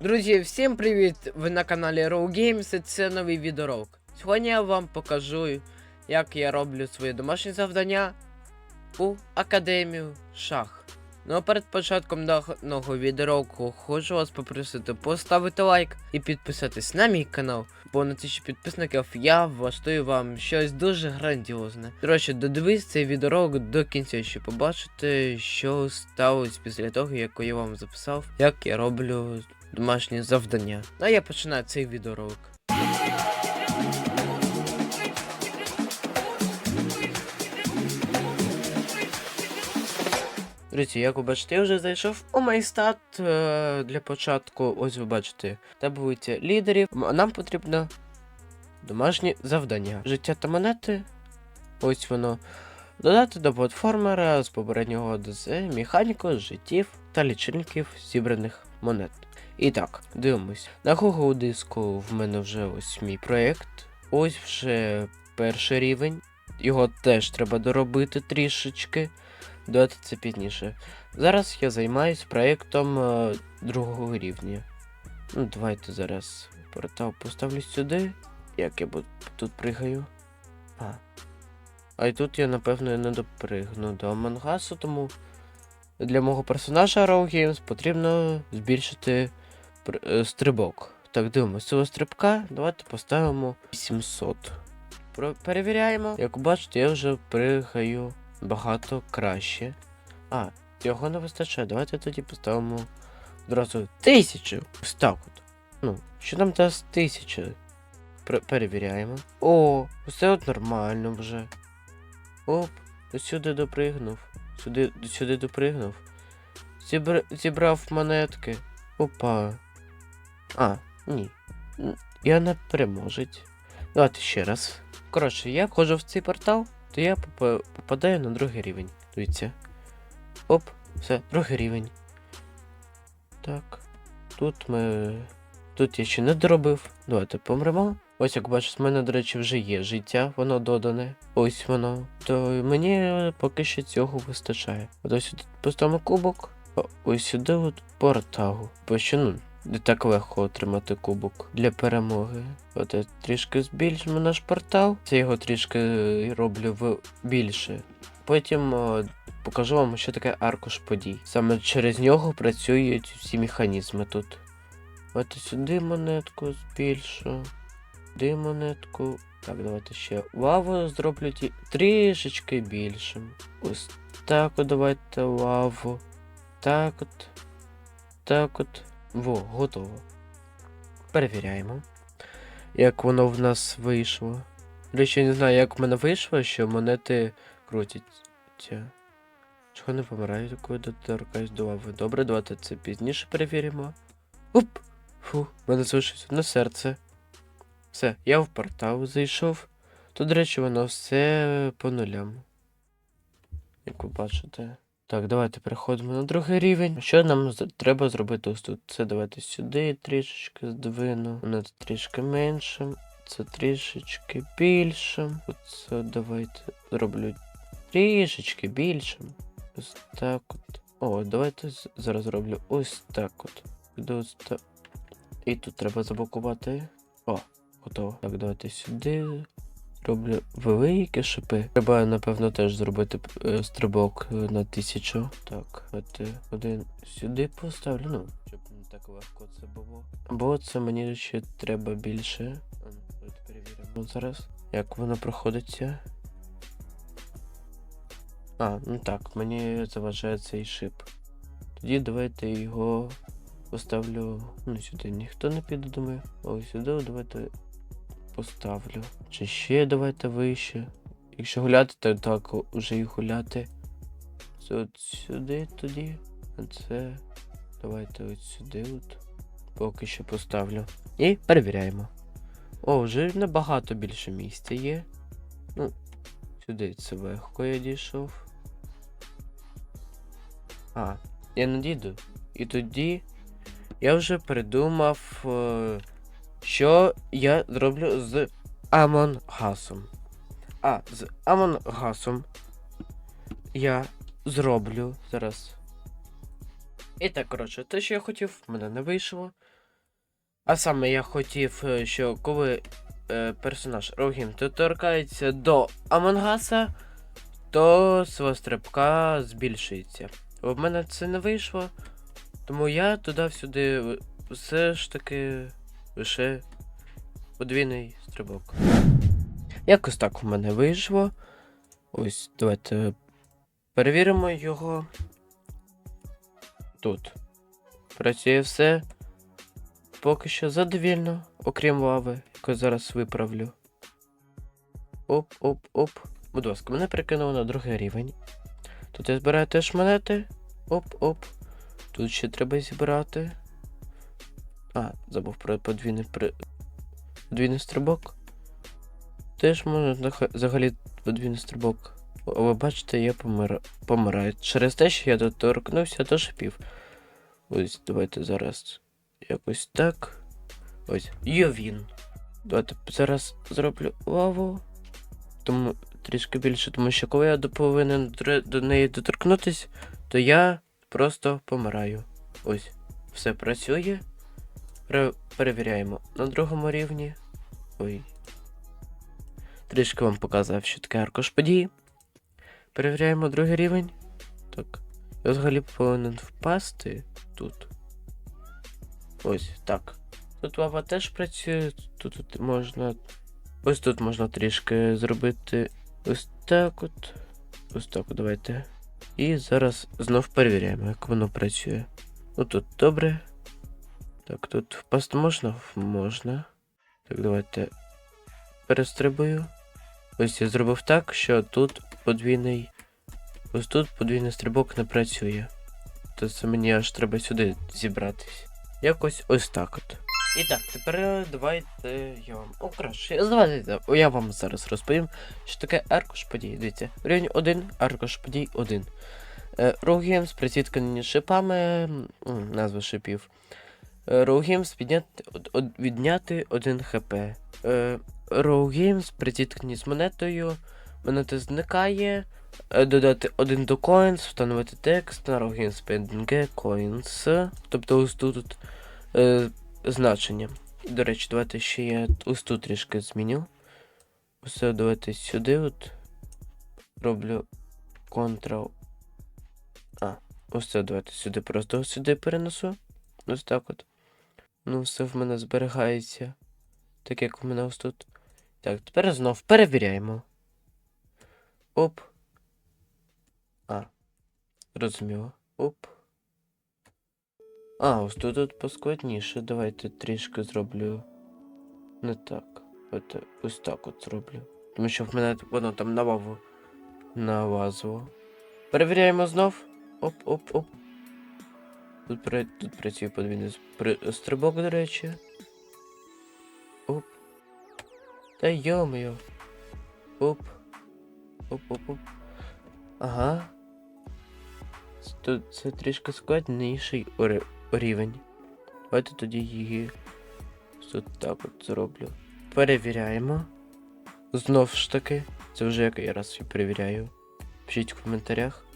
Друзі, всім привіт! Ви на каналі Raw Games і це новий відеоролик. Сьогодні я вам покажу, як я роблю свої домашні завдання у Академію Шах. Ну а перед початком даного відеоролику хочу вас попросити поставити лайк і підписатись на мій канал, бо на тисячу підписників я влаштую вам щось дуже грандіозне. До речі, додивись цей відеоролик до кінця, щоб побачити, що сталося після того, як я вам записав, як я роблю домашні завдання. А я починаю цей відеоролик. Друзі, як ви бачите, я вже зайшов у майстат е, для початку. Ось ви бачите, таблиця лідерів. Нам потрібно домашні завдання. Життя та монети. Ось воно. Додати до платформера з попереднього ДЗ механіку життів та лічильників зібраних монет. І так, дивимось. На Google диску в мене вже ось мій проєкт. Ось вже перший рівень. Його теж треба доробити трішечки. Додати це пізніше. Зараз я займаюсь проєктом е, другого рівня. Ну, давайте зараз портал поставлю сюди. Як я тут пригаю. А. А і тут я, напевно, не допригну до Амангасу, тому для мого персонажа Raw Games потрібно збільшити стрибок. Так, дивимося, цього стрибка давайте поставимо 700. Про- перевіряємо. Як бачите, я вже пригаю багато краще. А, цього не вистачає. Давайте тоді поставимо одразу 1000. Ось так от. Ну, що нам дасть 1000? Перевіряємо. О, все от нормально вже. Оп, сюди допригнув. Сюди, сюди допригнув. Зібр... Зібрав монетки. Опа. А, ні. Я не переможець. Давайте ще раз. Коротше, я входжу в цей портал, то я попадаю на другий рівень. Дивіться. Оп, все, другий рівень. Так. Тут ми. Тут я ще не доробив. Давайте помремо. Ось як бачиш, в мене, до речі, вже є життя, воно додане. Ось воно. То мені поки що цього вистачає. Ось сюди поставимо кубок, а ось сюди от портал. Бо ну, не так легко отримати кубок для перемоги. От я трішки збільшимо наш портал. Це його трішки е, роблю в більше. Потім е, покажу вам, що таке аркуш подій. Саме через нього працюють всі механізми тут. От сюди монетку збільшу. Сюди монетку. Так, давайте ще лаву зроблю ті... трішечки більшим. Ось так от давайте лаву. Так от. Так от. Во, готово. Перевіряємо. Як воно в нас вийшло. До речі, не знаю, як в мене вийшло, що монети крутяться. Чого не помирають, коли доторкаюсь до лави? Добре, давайте це пізніше перевіримо. Уп! Фу, мене залишилось одне серце. Все, я в портал зайшов. Тут, до речі, воно все по нулям. Як ви бачите. Так, давайте переходимо на другий рівень. Що нам треба зробити ось тут? Це давайте сюди трішечки здвину. Воно трішки меншим. Це трішечки більшим. Оце давайте зроблю трішечки більшим. Ось так от. О, давайте зараз зроблю ось так от. Ось. І тут треба заблокувати. О, готово. Так, давайте сюди. Роблю великі шипи. Треба, напевно, теж зробити е, стрибок е, на тисячу. Так, давайте один сюди поставлю. Ну, щоб не так легко це було. Бо це мені ще треба більше. Ну, перевіримо зараз, як воно проходиться. А, ну так, мені заважає цей шип. Тоді давайте його поставлю. Ну, сюди ніхто не піде, думаю. Ось сюди давайте поставлю. Чи ще давайте вище. Якщо гуляти, то так вже і гуляти. Це от сюди тоді. А це. Давайте от сюди от. Поки що поставлю. І перевіряємо. О, вже набагато більше місця є. Ну, сюди це легко я дійшов. А, я не дійду. І тоді я вже придумав, е, що я зроблю з Амонгасом. А, з Амонгасом я зроблю зараз. І так, коротше, те, що я хотів, в мене не вийшло. А саме я хотів, е, що коли е, персонаж Рогін доторкається до Амонгаса, то сила стрибка збільшується. В мене це не вийшло, тому я туди-сюди все ж таки лише подвійний стрибок. Якось так в мене вийшло. Ось, давайте перевіримо його. Тут. Працює все. Поки що задовільно, окрім лави, яку зараз виправлю. Оп, оп, оп. Будь ласка, мене перекинуло на другий рівень. Тут я збираю теж монети. Оп, оп. Тут ще треба зібрати. А, забув про подвійний при... подвійний стрибок. Теж можна взагалі подвійний стрибок. Ви бачите, я помира... помираю. Через те, що я доторкнувся до шипів. Ось, давайте зараз якось так. Ось, є він. Давайте зараз зроблю лаву. Тому трішки більше, тому що коли я повинен до неї доторкнутись, то я просто помираю. Ось, все працює. Пере- перевіряємо на другому рівні. Ой. Трішки вам показав, що таке аркуш події. Перевіряємо другий рівень. Так. Я взагалі повинен впасти тут. Ось так. Тут лава теж працює, тут, тут можна. Ось тут можна трішки зробити ось так от. Ось так от давайте. І зараз знов перевіряємо, як воно працює. Ну тут добре. Так, тут впасти можна? Можна. Так, давайте перестрибую. Ось я зробив так, що тут подвійний. Ось тут подвійний стрибок не працює. То це мені аж треба сюди зібратись. Якось ось так от. І так, тепер давайте я вам. О. Давайте я вам зараз розповім, що таке аркуш подій. Дивіться, рівень 1, аркуш подій 1. Е, Роугеймс присіткані шипами, назва шипів. Роугеймс відняти 1 хп. Е, Роугеймс присіткані з монетою. Монета зникає. Е, Додати 1 до coins, встановити текст на Rough Spending Coins. Тобто ось тут от, е, значення. До речі, давайте ще я ось тут трішки зміню. Усе давайте сюди от. Роблю Ctrl. А, ось це давайте сюди просто сюди перенесу. Ось так от. Ну, все в мене зберігається. Так як в мене ось тут. Так, тепер знов перевіряємо. Оп. А. Розуміло. Оп. А, ось тут от поскладніше. Давайте трішки зроблю. Не так. От, ось так от зроблю. Тому що в мене воно там на лаву налазило. Перевіряємо знов. Оп, оп, оп. Тут, тут працює подвійний стрибок, до речі. Оп. Та йо-моє. Оп. Оп, оп, оп. Ага. Тут це трішки складніший рівень. Давайте тоді її тут так от зроблю. Перевіряємо. Знов ж таки. Це вже який раз я перевіряю. Пишіть в коментарях.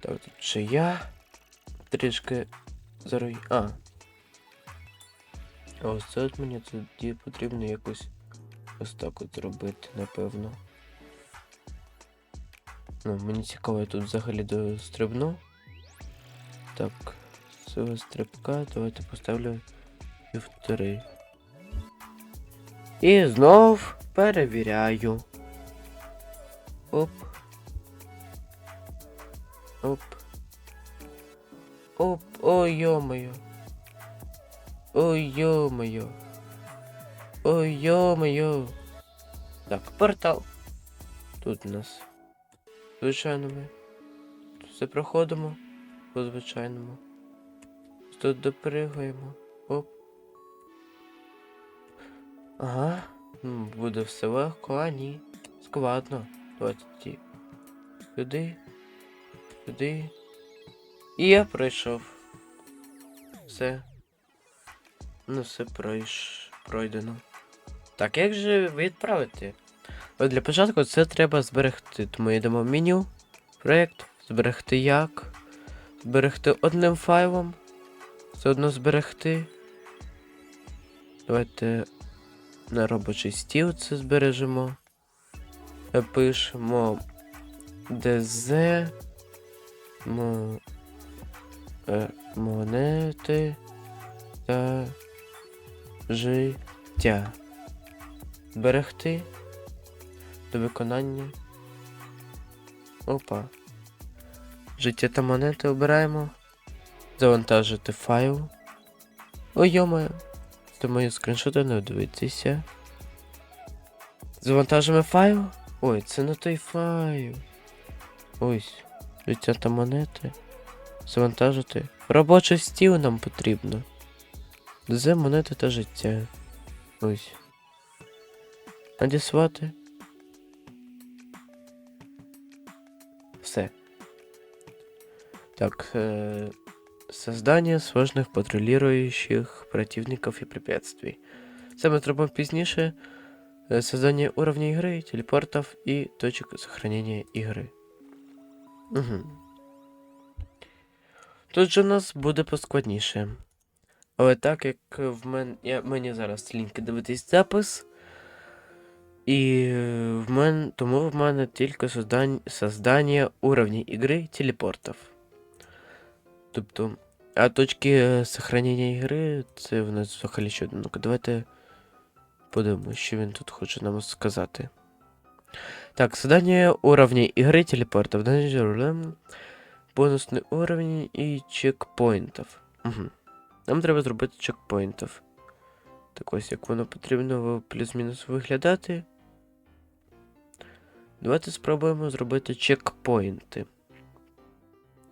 Так, тут ще я. Трішки зарой. А. А ось це от мені тоді потрібно якось ось так от зробити, напевно. Ну, мені цікаво, я тут взагалі дострибну. Так, сила стрибка, давайте поставлю півтори. І знов перевіряю. Оп. Оп. Оп, ой йо-моє. Ой йо-моє. Ой йо-моє. Так, портал. Тут у нас. Звичайно ми. Тут Все проходимо по звичайному. Тут допригаємо. Оп. Ага. Буде все легко, а ні. Складно. Давайте тоді. Сюди. Сюди. І я пройшов. Все. Ну, все пройш... пройдено. Так, як же відправити? От для початку це треба зберегти. Тому йдемо в меню. Проєкт. Зберегти як. Зберегти одним файлом. Все одно зберегти. Давайте на робочий стіл це збережемо. Пишемо мо, е, монети та життя. Зберегти до виконання. Опа. Життя та монети обираємо. Завантажити файл. Ой, йомаю. Це мої скріншоти не дивитися. Завантажимо файл. Ой, це не той файл. Ось. Життя та монети Завантажити. Робочий стіл нам потрібно. З монети та життя. Ось. Надіслати. Все. Так, э, создание сложных патрулирующих противников и препятствий. Це ми зробимо пізніше. Е, Создание уровня игры, телепортов и точек сохранения игры. Угу. Тут же у нас буде поскладніше. Але так як в мене. Я, мені зараз ліньки дивитись запис. І в мен, тому в мене тільки создань, создання уровня ігри телепортів. Тобто, а точки е, сохранення ігри, це в нас взагалі що. Ну-ка, давайте подивимось, що він тут хоче нам сказати. Так, создание уровня игры телепортов. Бонусний уровень і чекпоінтів. Угу. Нам треба зробити чекпоінтів. Так ось як воно потрібно плюс-мінус виглядати. Давайте спробуємо зробити чекпоінти.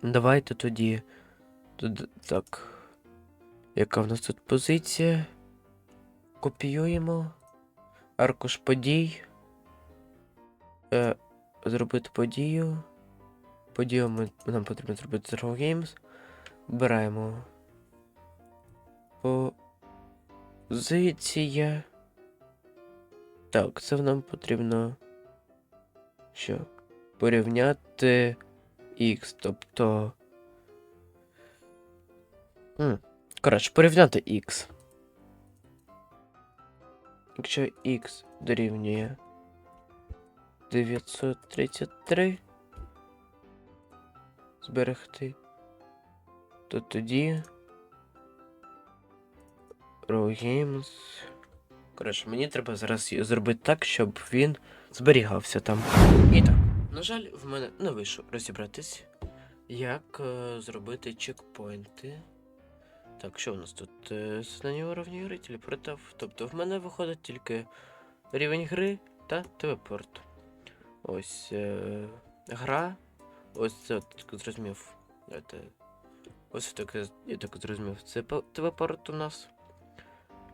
Давайте тоді. Так. Яка в нас тут позиція? Копіюємо. Аркуш подій. Е, зробити подію. Подію ми, нам потрібно зробити Zero Games. Вбираємо. Позиція. Так, це нам потрібно. Що? Порівняти X, тобто. М, Коротше, порівняти X. Якщо X дорівнює 933 зберегти, то тоді Games. Коротше, мені треба зараз зробити так, щоб він зберігався там. І так, на жаль, в мене не вийшло розібратись, як е, зробити чекпоінти. Так, що у нас тут? Е, Создання уровня гри, телепортів. Тобто в мене виходить тільки рівень гри та телепорт. Ось е, гра. Ось це так зрозумів. Давайте. Ось таке, я так зрозумів. Це телепорт у нас.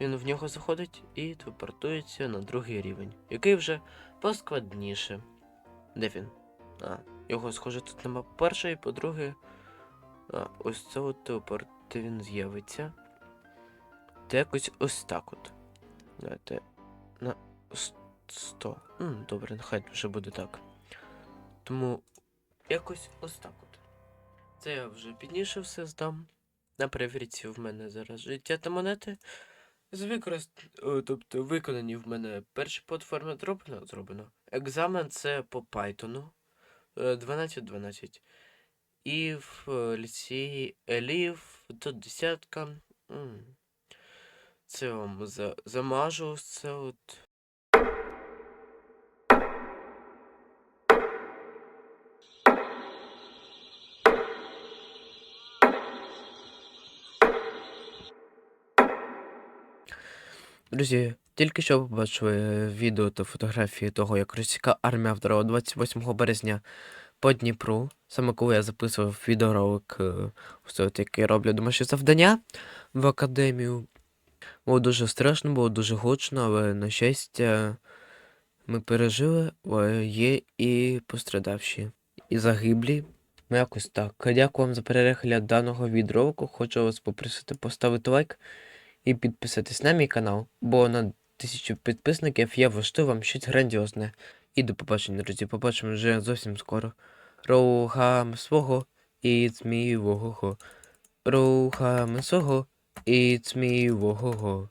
Він в нього заходить і телепортується на другий рівень, який вже поскладніше. Де він? А, його, схоже, тут нема перший, по-друге. А, ось це от телепорт, він з'явиться. Та якось ось так от. Давайте на 100. М, добре, нехай вже буде так. Тому якось ось так от. Це я вже пізніше все здам. На перевірці в мене зараз життя та монети. З використ... Тобто виконані в мене перші платформи зроблено. зроблено. Екзамен це по Python. 12-12. І в е, ліцеї Елів тут десятка. Це вам за... замажу це от. Друзі, тільки що побачили відео та фотографії того, як російська армія вдарила 28 березня по Дніпру. Саме коли я записував відеоролик, е, який роблю домашнє завдання в академію. Було дуже страшно, було дуже гучно, але на щастя, ми пережили, але є і пострадавші, і загиблі. Ну, якось так. Дякую вам за перегляд даного відеоролику. Хочу вас попросити поставити лайк і підписатись на мій канал, бо на тисячу підписників я влаштую вам щось грандіозне. І до побачення, друзі. Побачимо вже зовсім скоро. Рухам свого і цмівого. Рухам свого і цмівого.